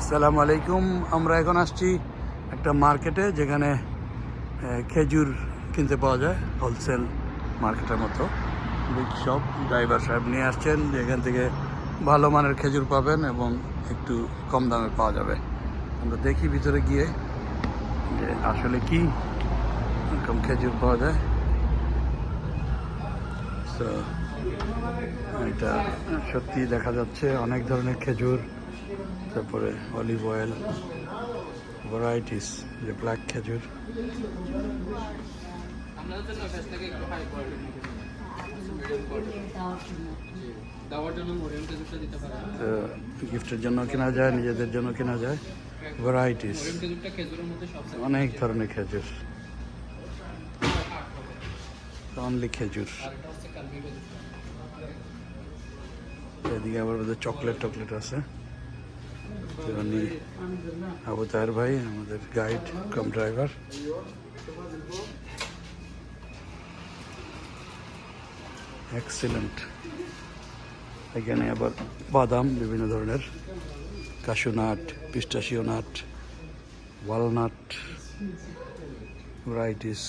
আসসালামু আলাইকুম। আমরা এখন আসছি একটা মার্কেটে যেখানে খেজুর কিনতে পাওয়া যায় হোলসেল মার্কেটের মতো। বিগ শপ ড্রাইভার সাহেব নিয়ে আসছেন যেখান থেকে ভালো মানের খেজুর পাবেন এবং একটু কম দামে পাওয়া যাবে। আমরা দেখি ভিতরে গিয়ে যে আসলে কি এরকম খেজুর পাওয়া যায়। So, এটা সত্যি দেখা যাচ্ছে অনেক ধরনের খেজুর। তারপরে অলিভ অয়েল ভ্যারাইটিস যে ব্ল্যাক খেজুর। গিফটের জন্য কেনা যায় নিজেদের জন্য কেনা যায়। ভ্যারাইটিস অনেক ধরনের খেজুর। অনলি খেজুর। এদিকে আবার চকলেট টকলেট আছে। তো উনি আবু তাহের ভাই, আমাদের গাইড কাম ড্রাইভার এক্সিলেন্ট এখানে আবার বাদাম, বিভিন্ন ধরনের। Cashew nut pistachio nut walnut varieties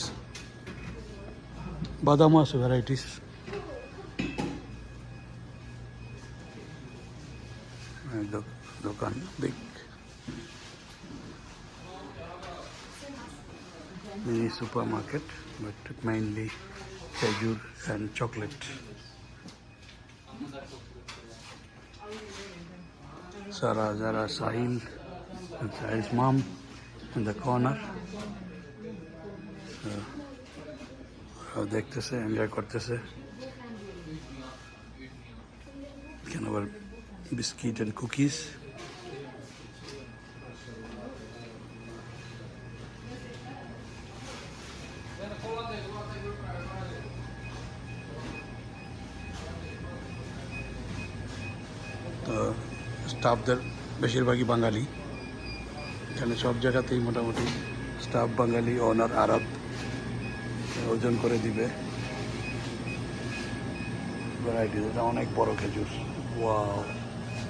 বাদামও আছে ভ্যারাইটিস দোকান big mini supermarket but mainly khajur and chocolate Sarah Zara Sahil and Sahil's mom in the corner So, ওরা দেখতেছে এনজয় করতেছে এখানে আবার বিস্কিট অ্যান্ড কুকিজ। তো, স্টাফদের বেশিরভাগই বাঙালি। এখানে সব জায়গাতেই মোটামুটি স্টাফ বাঙালি ওনার আরব, ওজন করে দিবে। ভ্যারাইটি এটা অনেক বড় খেজুর। Wow